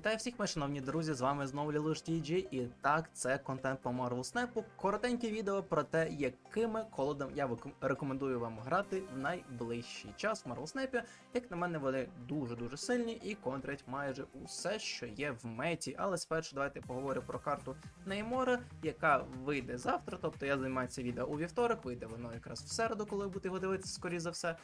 Вітаю всіх, мої шановні друзі! З вами знову Лілуш TG, і так, це контент по Marvel Snap. Коротеньке відео про те, якими колодом я рекомендую вам грати в найближчий час в Marvel Snap. Як на мене, вони дуже-дуже сильні і контрять майже усе, що є в меті. Але спершу давайте поговорю про карту Неймора, яка вийде завтра. Тобто я займаю відео у вівторок, вийде воно якраз в середу, коли будете його дивитися, скоріш за все.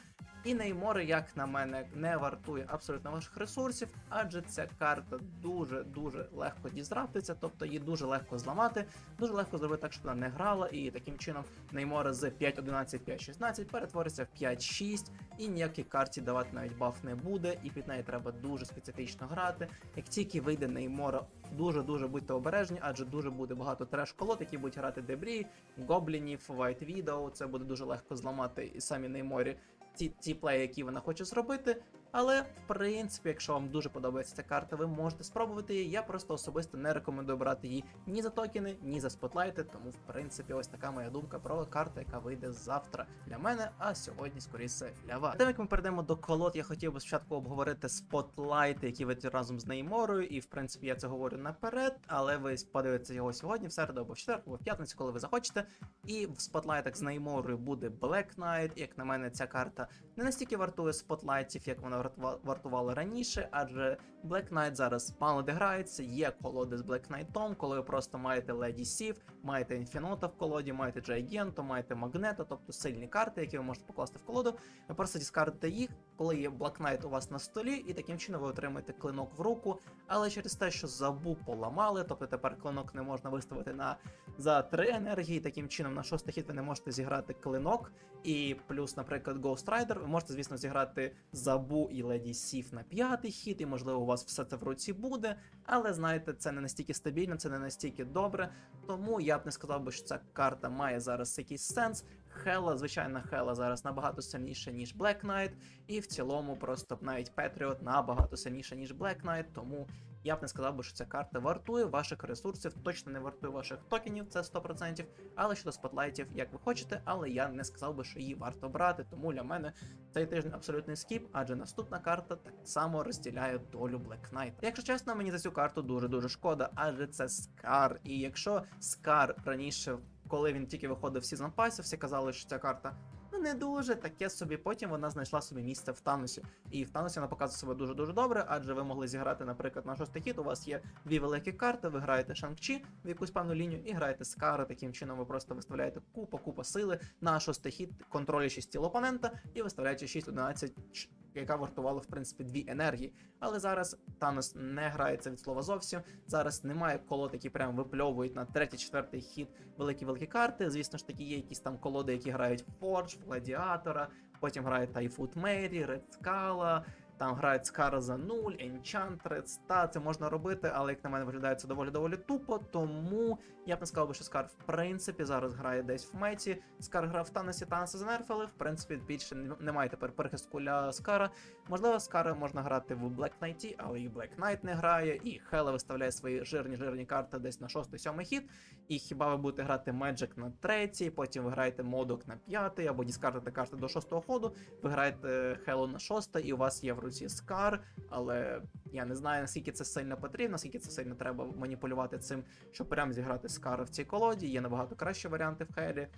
І Неймори, як на мене, не вартує абсолютно ваших ресурсів, адже ця карта дуже-дуже легко дізраптиться, тобто її дуже легко зламати, дуже легко зробити так, щоб вона не грала, і таким чином Неймора з 5.11, 5.16 перетвориться в 5.6, і ніякій карті давати навіть баф не буде, і під неї треба дуже специфічно грати. Як тільки вийде Неймора, дуже-дуже будьте обережні, адже дуже буде багато треш-колод, які будуть грати Дебрі, Гоблінів, White Widow, це буде дуже легко зламати і самі Нейморі ті, ті плеї, які вона хоче зробити. Але в принципі, якщо вам дуже подобається ця карта, ви можете спробувати її. Я просто особисто не рекомендую брати її ні за токени, ні за спотлайти. Тому, в принципі, ось така моя думка про карту, яка вийде завтра для мене, а сьогодні, скоріше, для вас. Тим, як ми перейдемо до колод, я хотів би спочатку обговорити спотлайти, які вийдуть разом з Нейморою. І в принципі я це говорю наперед, але ви подивитеся його сьогодні, в середу або в четвер, або в п'ятницю, коли ви захочете. І в спотлайтах з Нейморою буде Black Knight. Як на мене, ця карта не настільки вартує спотлайтів, як вона вартува- вартувала раніше, адже Black Knight зараз мало де грається, є колоди з Black Knight, коли ви просто маєте Lady Sif, маєте Інфінота в колоді, маєте Джайгенту, маєте Магнето, тобто сильні карти, які ви можете покласти в колоду. Ви просто діскардите їх, коли є Black Knight у вас на столі, і таким чином ви отримаєте клинок в руку. Але через те, що забу поламали, тобто тепер клинок не можна виставити на за 3 енергії, таким чином на шостий хід ви не можете зіграти клинок. І плюс, наприклад, Ghost Rider, ви можете, звісно, зіграти Забу і Леді Сіф на п'ятий хід, і можливо у вас все це в руці буде. Але знаєте, це не настільки стабільно, це не настільки добре. Тому я б не сказав би, що ця карта має зараз якийсь сенс. Хела, звичайно, Хела зараз набагато сильніша, ніж Black Knight, і в цілому просто навіть Patriot набагато сильніша, ніж Black Knight, тому я б не сказав би, що ця карта вартує ваших ресурсів, точно не вартує ваших токенів, це 100%. Але щодо спотлайтів, як ви хочете, але я не сказав би, що її варто брати, тому для мене цей тиждень абсолютний скіп, адже наступна карта так само розділяє долю Black Knight. Якщо чесно, мені за цю карту дуже-дуже шкода, адже це Скар. І якщо Скар раніше, коли він тільки виходив в Season Pass, всі казали, що ця карта ну не дуже таке собі. Потім вона знайшла собі місце в Танусі. І в Танусі вона показує себе дуже дуже добре, адже ви могли зіграти, наприклад, на шостий хід. У вас є дві великі карти. Ви граєте Шанг-Чі в якусь певну лінію і граєте Скара. Таким чином ви просто виставляєте купа, купа сили на шостий хід, контролюючи тіл опонента і виставляючи 6-11 ч- яка вартувала, в принципі, дві енергії. Але зараз Танос не грається від слова зовсім. Зараз немає колод, які прям випльовують на третій-четвертий хід великі-великі карти. Звісно ж таки, є якісь там колоди, які грають Forge, Гладіатора, потім грає Тайфут Мері, Scala, там грають Скара за 0, Enchantress, та це можна робити, але як на мене виглядає це доволі доволі тупо. Тому я б не сказав би, що Скар в принципі зараз грає десь в меті. Скар грав в Таносі, Таноси занерфили. В принципі, більше немає тепер перехистку для Скара. Можливо, Скара можна грати в Black Knight, але і Black Knight не грає, і Хела виставляє свої жирні жирні карти десь на 6-7 хід. І хіба ви будете грати Magic на третій, потім ви граєте модок на п'ятий, або діскардите карти до шостого ходу, ви граєте Хелу на шосте, і у вас є в руці Скар, але я не знаю, наскільки це сильно потрібно, наскільки це сильно треба маніпулювати цим, щоб прям зіграти Скара в цій колоді. Є набагато кращі варіанти в Хелі.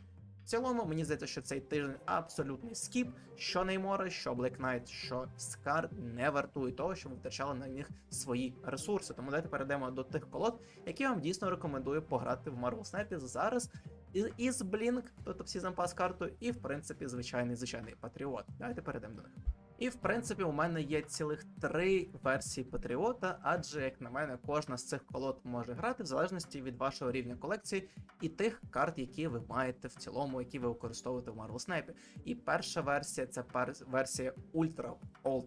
В цілому, мені здається, що цей тиждень абсолютний скіп. Що Неймора, що Black Knight, що Скар не вартують того, щоб ви втрачали на них свої ресурси. Тому давайте перейдемо до тих колод, які вам дійсно рекомендую пограти в Marvel Snap зараз. Із Blink, тобто всі зампас карту, і в принципі звичайний звичайний Патріот. Давайте перейдемо до них. І в принципі, у мене є цілих три версії Патріота, адже, як на мене, кожна з цих колод може грати в залежності від вашого рівня колекції і тих карт, які ви маєте в цілому, які ви використовуєте в Marvel Snap. І перша версія це версія Ultra Old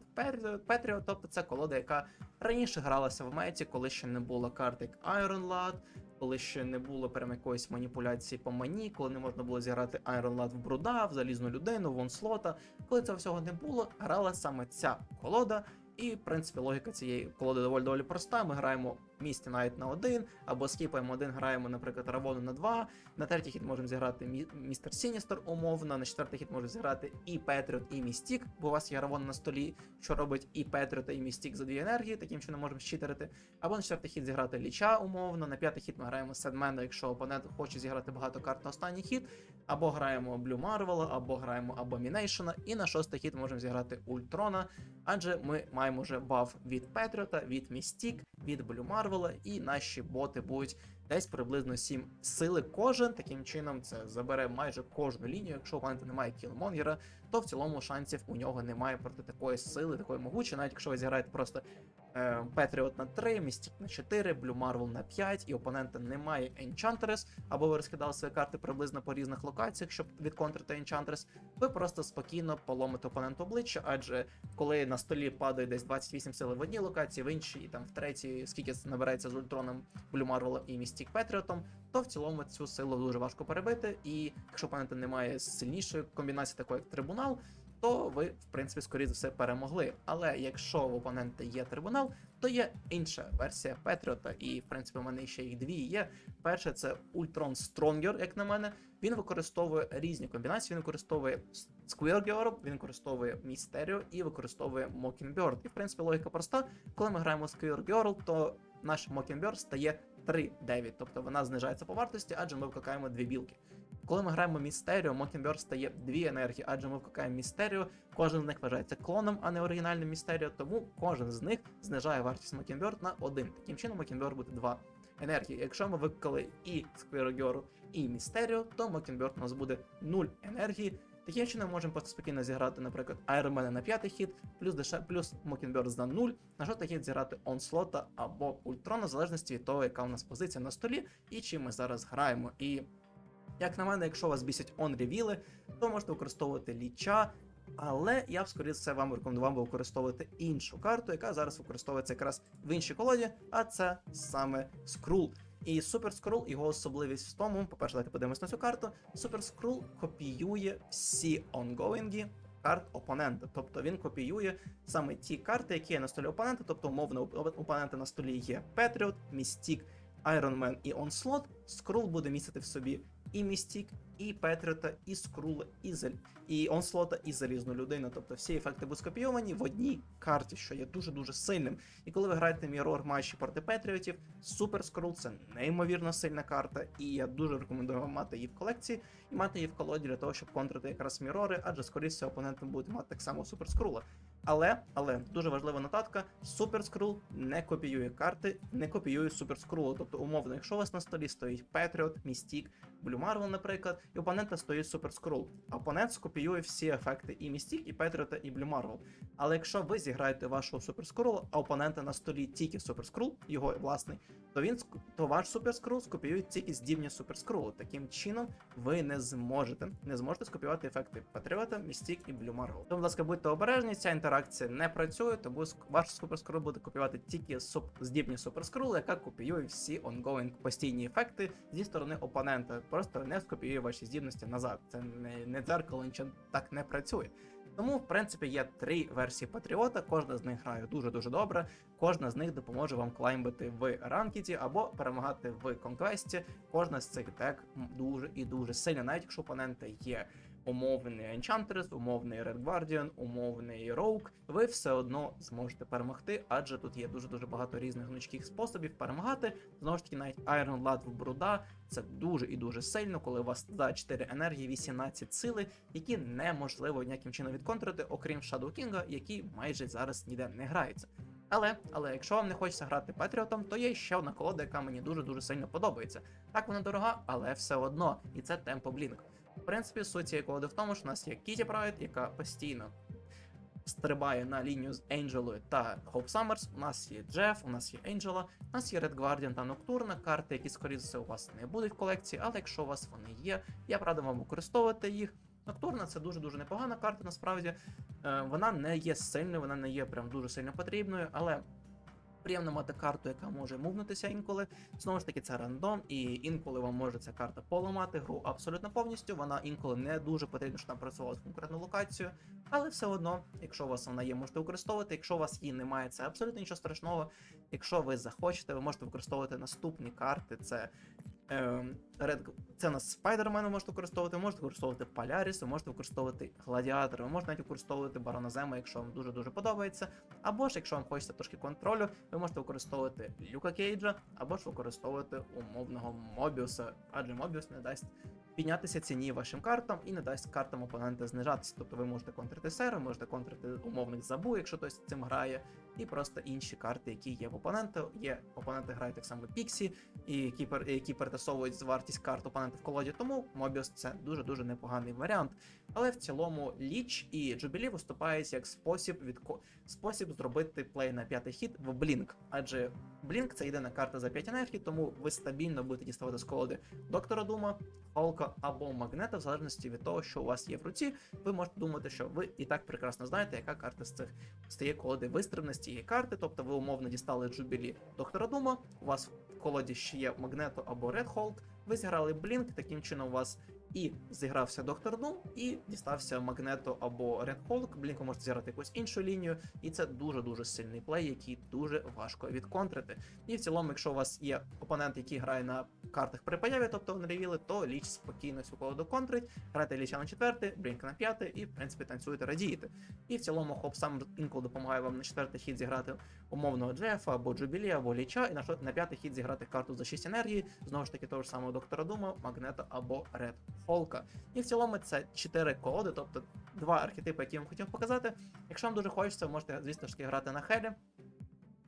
Patriot, тобто це колода, яка раніше гралася в меті, коли ще не було карт як Iron Lad, коли ще не було прям якоїсь маніпуляції по мані, коли не можна було зіграти Iron Lad в бруда, в залізну людину, в онслота. Коли цього всього не було, грала саме ця колода. І, в принципі, логіка цієї колоди доволі доволі проста. Ми граємо місті навіть на один, або скіпаємо один, граємо, наприклад, Равону на два. На третій хід можемо зіграти містер Сіністер умовно, на четвертий хід можемо зіграти і Петріот, і Містік, бо у вас є Равон на столі, що робить і Петріота, і Містік за дві енергії, таким чином можемо щитерити. Або на четвертий хід зіграти Ліча умовно, на п'ятий хід ми граємо Седмена, якщо опонент хоче зіграти багато карт на останній хід, або граємо Блю Марвела, або граємо Абомінейшена, і на шостий хід можемо зіграти Ультрона, адже ми маємо вже баф від Петріота, від Містік, від Блю Марвела, і наші боти будуть десь приблизно 7 сили кожен. Таким чином, це забере майже кожну лінію. Якщо у планети немає кілмонгера, то в цілому шансів у нього немає проти такої сили, такої могучої, навіть якщо ви зіграєте просто Петріот на 3, Містік на 4, Блю Марвел на 5, і опонента немає Enchantress, або ви розкидали свої карти приблизно по різних локаціях, щоб відконтрити Enchantress, ви просто спокійно поломите опоненту обличчя, адже коли на столі падає десь 28 сили в одній локації, в іншій, і там в третій, скільки набирається з ультроном Блю Марвела і Містік Петріотом, то в цілому цю силу дуже важко перебити. І якщо опонента немає сильнішої комбінації, такої як трибунал, то ви, в принципі, скоріше за все перемогли. Але якщо в опонента є трибунал, то є інша версія Петріота, і в принципі у мене ще їх дві є. Перше це Ultron Stronger, як на мене. Він використовує різні комбінації. Він використовує Squirrel він використовує Mysterio і використовує Mockingbird. І в принципі логіка проста. Коли ми граємо Squirrel то наш Mockingbird стає 3-9, тобто вона знижається по вартості, адже ми викликаємо дві білки. Коли ми граємо Містеріо, Mockingbird стає дві енергії, адже ми вкликаємо Містеріо. Кожен з них вважається клоном, а не оригінальним Містеріо, тому кожен з них знижає вартість Mockingbird на один. Таким чином, Mockingbird буде 2 енергії. Якщо ми викликали і Squirrel і Містеріо, то Mockingbird у нас буде 0 енергії. Таким чином можемо просто спокійно зіграти, наприклад, Iron на п'ятий хід, плюс деше, плюс Mockingbird за 0, на жовтий хід зіграти Онслота або Ультрона, в залежності від того, яка у нас позиція на столі і чим ми зараз граємо. І як на мене, якщо вас бісять он ревіли, то можете використовувати ліча. Але я б скоріше все вам рекомендував би використовувати іншу карту, яка зараз використовується якраз в іншій колоді, а це саме Скрул. І Супер Скрул, його особливість в тому, по-перше, давайте подивимось на цю карту. Супер Скрул копіює всі онгоїнги карт опонента. Тобто він копіює саме ті карти, які є на столі опонента. Тобто, умовно, опонента на столі є Петріот, Містік, Iron Man і Onslaught. Скрул буде містити в собі і Містік, і Петріота, і Скрула, і Зель, і Онслота, і залізну людину. Тобто всі ефекти будуть скопійовані в одній карті, що є дуже-дуже сильним. І коли ви граєте мірор матчі проти Петріотів, Супер Скрул це неймовірно сильна карта, і я дуже рекомендую вам мати її в колекції і мати її в колоді для того, щоб контрити якраз мірори, адже скоріше опоненти будуть мати так само Супер Скрула. Але, але дуже важлива нотатка: Супер Скрул не копіює карти, не копіює Супер Скрулу. Тобто, умовно, якщо у вас на столі стоїть Петріот, Містік, Блю Марвел, наприклад, і опонента стоїть Супер Скрул. Опонент скопіює всі ефекти і Містік, і Петріота, і Блю Марвел. Але якщо ви зіграєте вашого Супер Скрула, а опонента на столі тільки Супер Скрул, його власний, то він то ваш Супер Скрул скопіює тільки здібні Супер Скрулу. Таким чином ви не зможете не зможете скопіювати ефекти Патріота, Містік і Блю Марвел. Тому, будь ласка, будьте обережні, ця інтеракція не працює, тому ваш Супер Скрул буде копіювати тільки суп, здібні Супер Скрул, яка копіює всі ongoing постійні ефекти зі сторони опонента. Просто не скопіює ваші здібності назад. Це не, дзеркало, нічого так не працює. Тому, в принципі, є три версії Патріота, кожна з них грає дуже-дуже добре. Кожна з них допоможе вам клаймбити в ранкіті або перемагати в конквесті. Кожна з цих дек дуже і дуже сильна, навіть якщо опонента є умовний Enchantress, умовний Red Guardian, умовний Rogue, ви все одно зможете перемогти, адже тут є дуже дуже багато різних гнучких способів перемагати. Знову ж таки, навіть Iron Lad в бруда це дуже і дуже сильно, коли у вас за 4 енергії 18 сили, які неможливо ніяким чином відконтрити, окрім Shadow King, який майже зараз ніде не грається. Але, але якщо вам не хочеться грати Патріотом, то є ще одна колода, яка мені дуже дуже сильно подобається. Так вона дорога, але все одно, і це Blink. В принципі, суть колоди в тому, що у нас є Кіті Прайд, яка постійно стрибає на лінію з Енджелою та Хоуп Саммерс. У нас є Джеф, у нас є Енджела, у нас є Red Guardian та Ноктурна, карти, які, скоріше за все, у вас не будуть в колекції, але якщо у вас вони є, я радив вам використовувати їх. Ноктурна це дуже-дуже непогана карта, насправді. Е, Вона не є сильною, вона не є прям дуже сильно потрібною, але Приємно мати карту, яка може мувнутися інколи. Знову ж таки, це рандом, і інколи вам може ця карта поламати гру абсолютно повністю. Вона інколи не дуже потрібно, щоб працювала в конкретну локацію. Але все одно, якщо у вас вона є, можете використовувати. Якщо у вас її немає, це абсолютно нічого страшного. Якщо ви захочете, ви можете використовувати наступні карти. Це Red... це у нас ви можете використовувати, можете використовувати ви можете використовувати Гладіатор, ви можете навіть використовувати Барона Зема, якщо вам дуже-дуже подобається. Або ж, якщо вам хочеться трошки контролю, ви можете використовувати Люка Кейджа, або ж використовувати умовного Мобіуса, адже Мобіус не дасть піднятися ціні вашим картам і не дасть картам опонента знижатися. Тобто ви можете контрити Сера, можете контрити умовних забу, якщо хтось цим грає, і просто інші карти, які є в опонента. Є опоненти грають так само Піксі, і кіпер, які перетасовують вартість карт опонента в колоді. Тому Мобіус це дуже дуже непоганий варіант. Але в цілому Ліч і Джубілі виступають як спосіб від спосіб зробити плей на п'ятий хід в Блінк. Адже Блінк це єдина карта за 5 енергій, тому ви стабільно будете діставати з колоди Доктора Дума, Холка або Магнета, в залежності від того, що у вас є в руці. Ви можете думати, що ви і так прекрасно знаєте, яка карта з цих стає колоди вистрибне з цієї карти. Тобто ви умовно дістали Джубілі Доктора Дума, у вас в колоді ще є Магнето або Ред Холк. Ви зіграли Блінк, таким чином у вас і зігрався Доктор Дум, і дістався Магнето або Red Hulk. Блінк ви зіграти якусь іншу лінію, і це дуже дуже сильний плей, який дуже важко відконтрити. І в цілому, якщо у вас є опонент, який грає на картах при появі, тобто Unreveal, то ліч спокійно цю колоду контрить, грайте ліча на четвертий, Блінк на п'ятий, і в принципі танцюєте, радієте. І в цілому хоп сам інколи допомагає вам на четвертий хід зіграти умовного Джефа або Джубілі, або Ліча, і на, на п'ятий хід зіграти карту за 6 енергії, знову ж таки того ж самого доктора Дума, Магнета або Ред Холка. І в цілому це 4 колоди, тобто два архетипи, які я вам хотів показати. Якщо вам дуже хочеться, ви можете, звісно ж, таки грати на Хелі.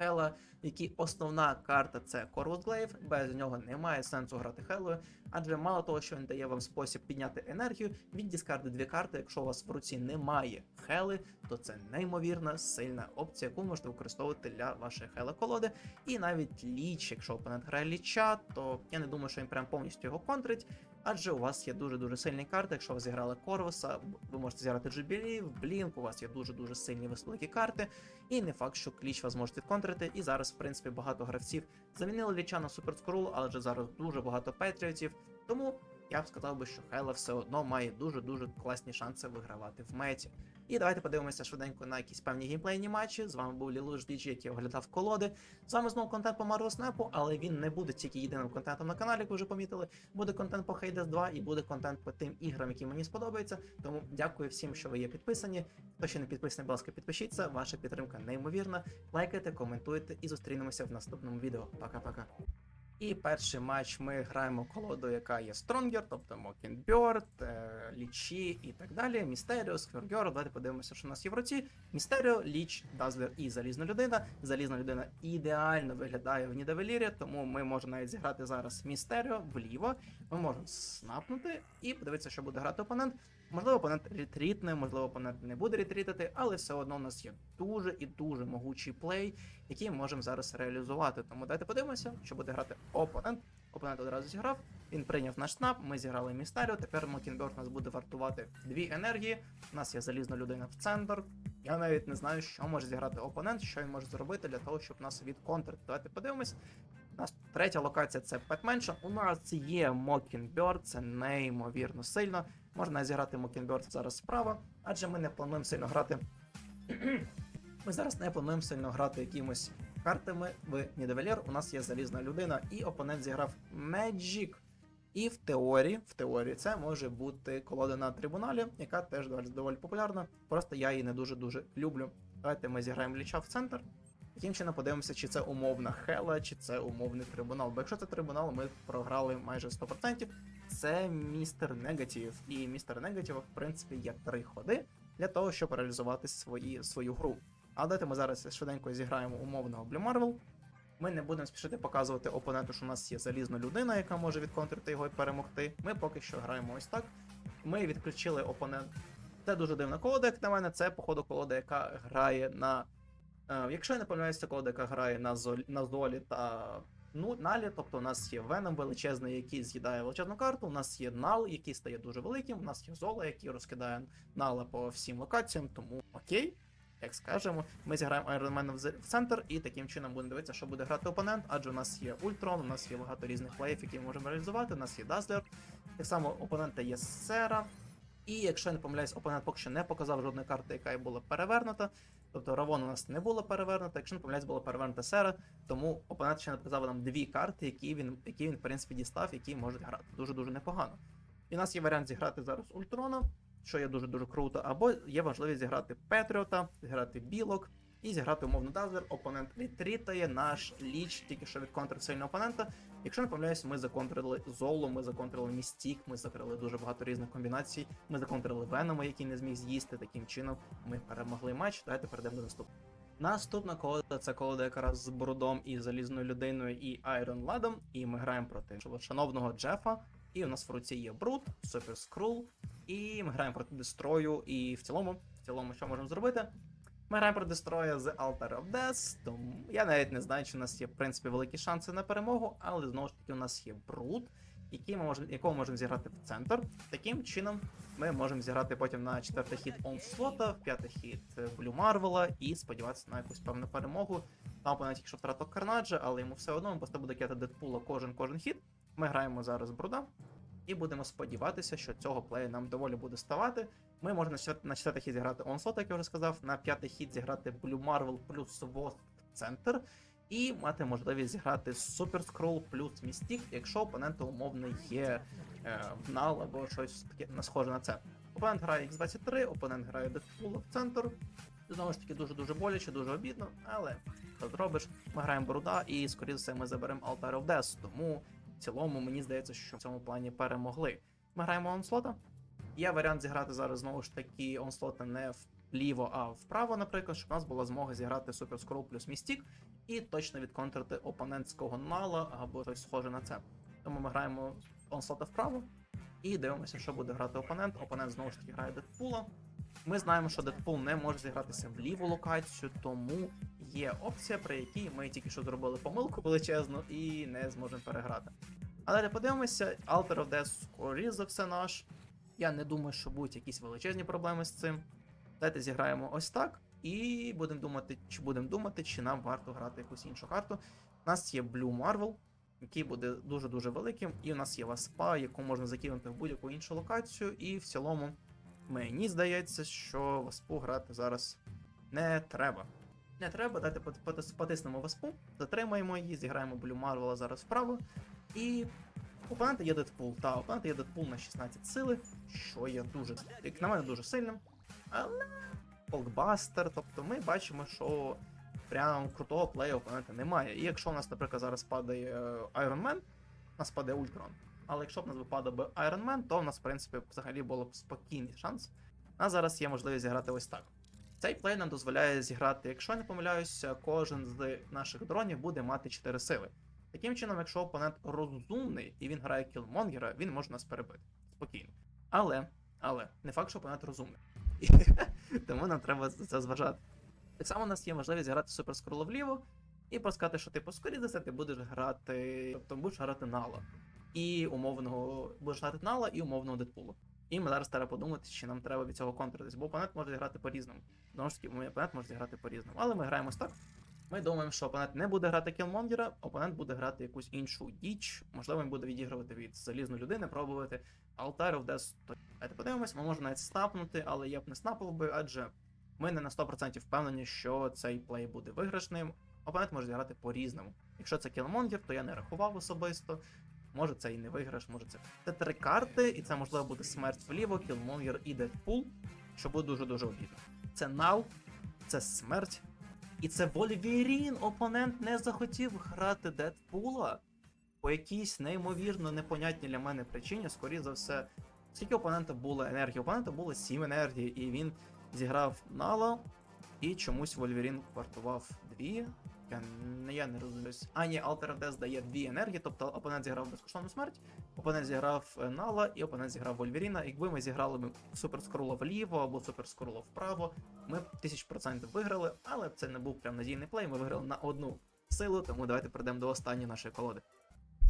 Хела, які основна карта це Glaive, без нього немає сенсу грати Хелою, адже мало того, що він дає вам спосіб підняти енергію, він дискарди дві карти. Якщо у вас в руці немає Хели, то це неймовірна сильна опція, яку можете використовувати для вашої Хела колоди. І навіть ліч, якщо опонент грає ліча, то я не думаю, що він прям повністю його контрить. Адже у вас є дуже дуже сильні карти. Якщо ви зіграли Корвуса, ви можете зіграти Джубілі, в Блінк, у вас є дуже дуже сильні великі карти. І не факт, що кліч вас можете відконтрити. І зараз, в принципі, багато гравців замінили ліча на суперскрул, але вже зараз дуже багато петріотів. Тому я б сказав би, що Хайла все одно має дуже-дуже класні шанси вигравати в меті. І давайте подивимося швиденько на якісь певні геймплейні матчі. З вами був Лілуш Діджі, який оглядав колоди. З вами знову контент по Marvel Snap, але він не буде тільки єдиним контентом на каналі, як ви вже помітили. Буде контент по Hades 2 і буде контент по тим іграм, які мені сподобаються. Тому дякую всім, що ви є підписані. Хто ще не підписаний, будь ласка, підпишіться. Ваша підтримка неймовірна. Лайкайте, коментуйте і зустрінемося в наступному відео. Пока-пока. І перший матч ми граємо колоду, яка є Stronger, тобто Mockingbird, е, Лічі і так далі. Містеріо, Сквергер. Давайте подивимося, що у нас є в руці. Містеріо, Ліч, Дазлер і Залізна людина. Залізна людина ідеально виглядає в Нідавелірі, тому ми можемо навіть зіграти зараз Містеріо вліво. Ми можемо снапнути і подивитися, що буде грати опонент. Можливо, опонент ретрітне, можливо, опонент не буде ретрітити, але все одно у нас є дуже і дуже могучий плей, який можемо зараз реалізувати. Тому давайте подивимося, що буде грати опонент. Опонент одразу зіграв, він прийняв наш снап, ми зіграли Містеріо, тепер Мокінберг нас буде вартувати дві енергії. У нас є залізна людина в центр. Я навіть не знаю, що може зіграти опонент, що він може зробити для того, щоб нас відконтрити. Давайте подивимось. У нас третя локація це Петменша. У нас є Mockingbird, це неймовірно сильно. Можна зіграти Mockingbird зараз справа, адже ми не плануємо сильно грати. ми зараз не плануємо сильно грати якимось картами в Нідевелєр. У нас є залізна людина, і опонент зіграв Magic. І в теорії, в теорії, це може бути колода на трибуналі, яка теж доволі популярна. Просто я її не дуже дуже люблю. Давайте ми зіграємо ліча в центр. Таким чином подивимося, чи це умовна Хела, чи це умовний трибунал. Бо якщо це трибунал, ми програли майже 100%. Це містер Негатив. І містер Негатив, в принципі, є три ходи для того, щоб реалізувати свої, свою гру. А давайте ми зараз швиденько зіграємо умовного Blue Marvel. Ми не будемо спішити показувати опоненту, що у нас є залізна людина, яка може відконтрити його і перемогти. Ми поки що граємо ось так. Ми відключили опонент. Це дуже дивна колода, як на мене. Це, походу, колода, яка грає на. Е, якщо я не помиляюся, це колода, яка грає на золі, на золі та ну, налі. Тобто у нас є Веном величезний, який з'їдає величезну карту. У нас є нал, який стає дуже великим. У нас є зола, який розкидає нала по всім локаціям, тому окей. як скажемо. Ми зіграємо Man в центр, і таким чином будемо дивитися, що буде грати опонент, адже у нас є Ультрон, у нас є багато різних плеїв, які ми можемо реалізувати. У нас є Dazzler, так само опонента є Сера. І якщо я не помиляюсь, опонент поки що не показав жодної карти, яка була перевернута. Тобто Равон у нас не було перевернута, якщо не помиляюсь, була перевернута Сера, тому опонент ще не показав нам дві карти, які він, які він в принципі дістав, які можуть грати. Дуже-дуже непогано. І у нас є варіант зіграти зараз Ультрона, що є дуже-дуже круто, або є важливість зіграти Петріота, зіграти Білок і зіграти умовно Дазлер. Опонент відрітає наш ліч, тільки що від контр сильного опонента. Якщо не помиляюсь, ми законтрили Золу, ми законтрили Містік, ми закрили дуже багато різних комбінацій. Ми законтрили Венома, який не зміг з'їсти. Таким чином ми перемогли матч. Давайте перейдемо до наступного. Наступна колода це колода якраз з Брудом і залізною людиною і Айрон Ладом. І ми граємо проти шановного Джефа. І у нас в руці є Бруд, Супер Скрул. І ми граємо проти Дестрою. І в цілому, в цілому, що можемо зробити? Ми граємо проти Дестроя з Altar of Death, тому я навіть не знаю, чи у нас є в принципі великі шанси на перемогу, але знову ж таки у нас є Бруд, який ми можемо, якого можемо зіграти в центр. Таким чином ми можемо зіграти потім на четвертий хід Онслота, в п'ятий хід Блю Марвела і сподіватися на якусь певну перемогу. Там опонент якщо втратив Карнаджа, але йому все одно він просто буде кидати Дедпула кожен кожен хід. Ми граємо зараз Бруда. І будемо сподіватися, що цього плею нам доволі буде ставати. Ми можемо на четвер- четвертий хід зіграти Onslaught, як я вже сказав, на п'ятий хід зіграти Blue Marvel плюс Wasp центр, і мати можливість зіграти Super Scroll плюс Mystic, якщо опонента умовно є е, Нал або щось таке на схоже на це. Опонент грає X23, опонент грає Deadpool в центр. Знову ж таки, дуже-дуже боляче, дуже обідно, але що зробиш? Ми граємо Бруда, і, скоріше ми заберемо Altar of Death, тому цілому мені здається, що в цьому плані перемогли. Ми граємо онслота. Є варіант зіграти зараз знову ж таки онслота не вліво, а вправо, наприклад, щоб у нас була змога зіграти Scroll плюс Містік і точно відконтрити опонентського нала або щось схоже на це. Тому ми граємо онслота вправо і дивимося, що буде грати опонент. Опонент знову ж таки грає Дедпула. Ми знаємо, що Дедпул не може зігратися в ліву локацію, тому є опція, при якій ми тільки що зробили помилку величезну і не зможемо переграти. А далі подивимося, Alter of Death, скоріше за все наш. Я не думаю, що будуть якісь величезні проблеми з цим. Давайте зіграємо ось так. І будемо думати, чи будемо думати, чи нам варто грати якусь іншу карту. У нас є Blue Marvel, який буде дуже-дуже великим, і у нас є Васпа, яку можна закинути в будь-яку іншу локацію. І в цілому мені здається, що Васпу грати зараз не треба. Не треба, дайте пот- пот- потиснемо Васпу, затримаємо її, зіграємо Blue Marvel зараз вправо. І опонента є Дедпул. Та, опонента є Дедпул на 16 сили, що є дуже, як на мене, дуже сильним. Але Полкбастер, тобто ми бачимо, що прям крутого плею опонента немає. І якщо у нас, наприклад, зараз падає е, Iron Man, у нас падає Ультрон. Але якщо б нас випадав би Iron Man, то в нас, в принципі, взагалі було б спокійний шанс. Нас зараз є можливість зіграти ось так. Цей плей нам дозволяє зіграти, якщо не помиляюся, кожен з наших дронів буде мати 4 сили. Таким чином, якщо опонент розумний і він грає кілмонгера, він може нас перебити. Спокійно. Але, але, не факт, що опонент розумний. Тому нам треба це зважати. Так само у нас є можливість грати суперскролу вліво і сказати, що типу, скоріше за все, ти будеш грати, тобто будеш грати Нала. І умовного будеш грати Нала і умовного Дедпула. І ми зараз треба подумати, чи нам треба від цього контритись, бо опонент може грати по-різному. Знову ж таки, опонент може грати по-різному. Але ми граємо так. Ми думаємо, що опонент не буде грати кілмонгера, опонент буде грати якусь іншу діч. Можливо, він буде відігрувати від залізної людини, пробувати Altar of Death. Давайте подивимось, ми можемо навіть снапнути, але я б не снапав би, адже ми не на 100% впевнені, що цей плей буде виграшним. Опонент може зіграти по-різному. Якщо це кілмонгер, то я не рахував особисто. Може це і не виграш, може це. Це три карти, і це можливо буде смерть вліво, кілмонгер і Дедпул, що буде дуже-дуже обідно. Це нал, це смерть. І це Вольвірін. Опонент не захотів грати Дедпула по якійсь неймовірно непонятній для мене причині, скоріше за все. Скільки опонента було енергії? Опонента було 7 енергії, і він зіграв Нала, і чомусь Вольверін вартував 2. Не- я не розумію. А, ні, Alter of Death дає 2 енергії, тобто опонент зіграв безкоштовну смерть, опонент зіграв е, Нала і опонент зіграв Вольверіна. Якби ми зіграли б Суперскрула вліво або Суперскрула вправо, ми б 1000% виграли, але це не був прям надійний плей, ми виграли на одну силу, тому давайте перейдемо до останньої нашої колоди.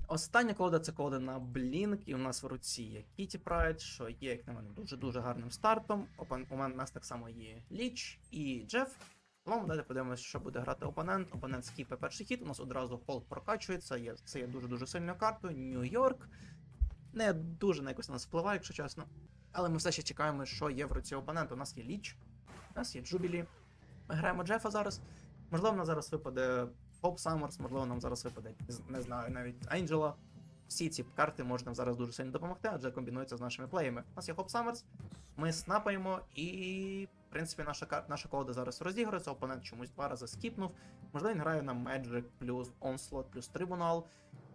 Остання колода це колода на Blink, і у нас в руці є Kitty Pride, що є, як на мене, дуже-дуже гарним стартом. У мене у нас так само є Ліч і Джеф. Тому давайте подивимося, що буде грати опонент. Опонент скіпе перший хід, у нас одразу холд прокачується, є, це є дуже-дуже сильною картою. Нью-Йорк. Не дуже на якось на нас впливає, якщо чесно. Але ми все ще чекаємо, що є в руці опонента. У нас є Ліч, у нас є Джубілі. Ми граємо Джефа зараз. Можливо, нам зараз випаде Хоп Саммерс, можливо, нам зараз випаде, не знаю, навіть Анджела. Всі ці карти можуть нам зараз дуже сильно допомогти, адже комбінуються з нашими плеями. У нас є Хоп Саммерс, ми снапаємо, і, в принципі, наша, наша колода зараз розігрується, опонент чомусь два рази скіпнув. Можливо, він грає на Magic плюс Onslaught плюс Трибунал.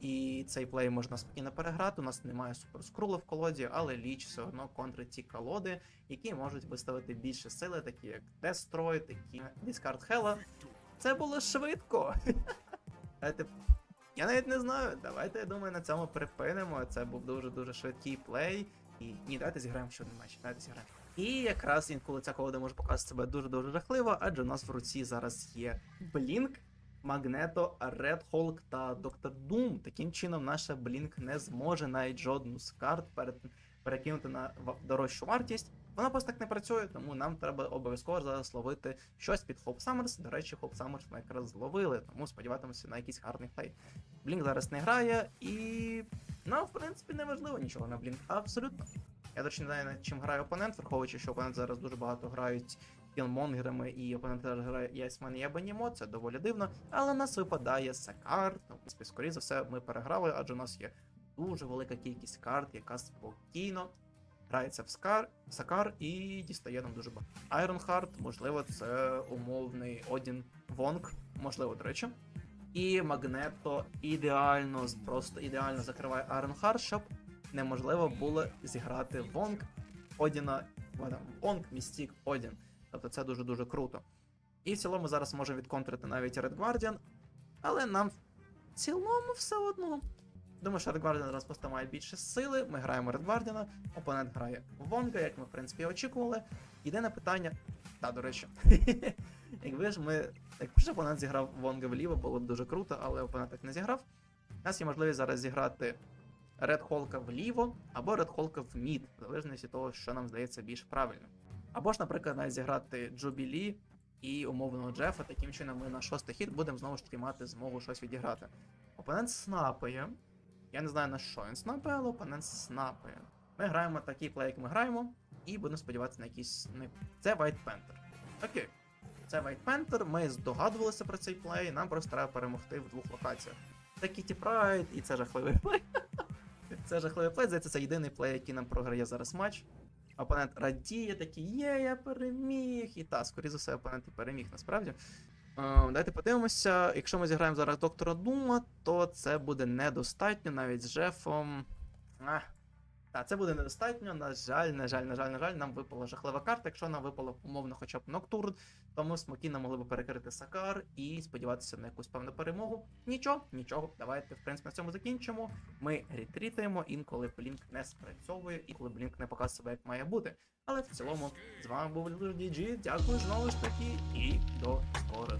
І цей плей можна спокійно переграти. У нас немає суперскрула в колоді, але ліч все одно контрить ті колоди, які можуть виставити більше сили, такі як Destroy, такі Discard Hella. Це було швидко. Я навіть не знаю. Давайте, я думаю, на цьому припинимо. Це був дуже-дуже швидкий плей. І ні, давайте зіграємо ще один матч. Давайте зіграємо. І якраз інколи ця колода може показати себе дуже-дуже жахливо, адже у нас в руці зараз є Blink, Магнето, Red Hulk та Доктор Doom. Таким чином, наша Blink не зможе навіть жодну з карт перекинути на дорожчу вартість. Вона просто так не працює, тому нам треба обов'язково зараз ловити щось під Hope Summers. До речі, Hope Summers ми якраз зловили, тому сподіватимемося на якийсь гарний плей. Блінк зараз не грає, і нам, в принципі, не важливо нічого на Блінк. Абсолютно. Я речі, не знаю, над чим грає опонент, враховуючи, що опонент зараз дуже багато грають кілмонгерами, і опонент зараз грає Ясман і Абанімо, це доволі дивно. Але нас випадає Сакар. Ну, в принципі, скоріше за все, ми переграли, адже у нас є дуже велика кількість карт, яка спокійно грається в Скар, Сакар і дістає нам дуже багато. Ironheart, можливо, це умовний Одін Вонг, можливо, до речі. І Магнето ідеально, просто ідеально закриває Ironheart, щоб неможливо було зіграти Вонг Одіна, Вонг, Містік, Одін. Тобто це дуже-дуже круто. І в цілому зараз можемо відконтрити навіть Red Guardian, але нам в цілому все одно. Думаю, що Guardian зараз просто має більше сили. Ми граємо Guardian, опонент грає Вонга, як ми, в принципі, очікували. Єдине питання. Та, до речі, якби ж ми. Якби ж опонент зіграв Вонга вліво, було б дуже круто, але опонент так не зіграв. У нас є можливість зараз зіграти Red Холка вліво або Red Холка в мід, в залежності від того, що нам здається більш правильно. Або ж, наприклад, навіть зіграти Джубілі і умовного Джефа. Таким чином ми на шостий хід будемо знову ж таки мати змогу щось відіграти. Опонент снапає. Я не знаю на що він снапає, але опонент снапає. Ми граємо такий плей, як ми граємо, і будемо сподіватися на якийсь. не- Це White Panther. Окей. Це White Panther, ми здогадувалися про цей плей, нам просто треба перемогти в двох локаціях. Це Kitty Pride, і це жахливий плей. Це жахливий плей, здається, це єдиний плей, який нам програє зараз матч. Опонент радіє, такий, є, я переміг. І та, скоріше за все, опонент і переміг насправді. Е, Давайте подивимося. Якщо ми зіграємо зараз доктора Дума, то це буде недостатньо навіть з Жефом. А, та, це буде недостатньо. На жаль, на жаль, на жаль, на жаль, нам випала жахлива карта. Якщо нам випало умовно хоча б Ноктурн, то ми спокійно могли б перекрити Сакар і сподіватися на якусь певну перемогу. Нічого, нічого. Давайте, в принципі, на цьому закінчимо. Ми ретрітаємо, інколи Блінк не спрацьовує, інколи Блінк не показує себе, як має бути. Але в цілому, з вами був DG. Дякую знову ж таки і до скорого.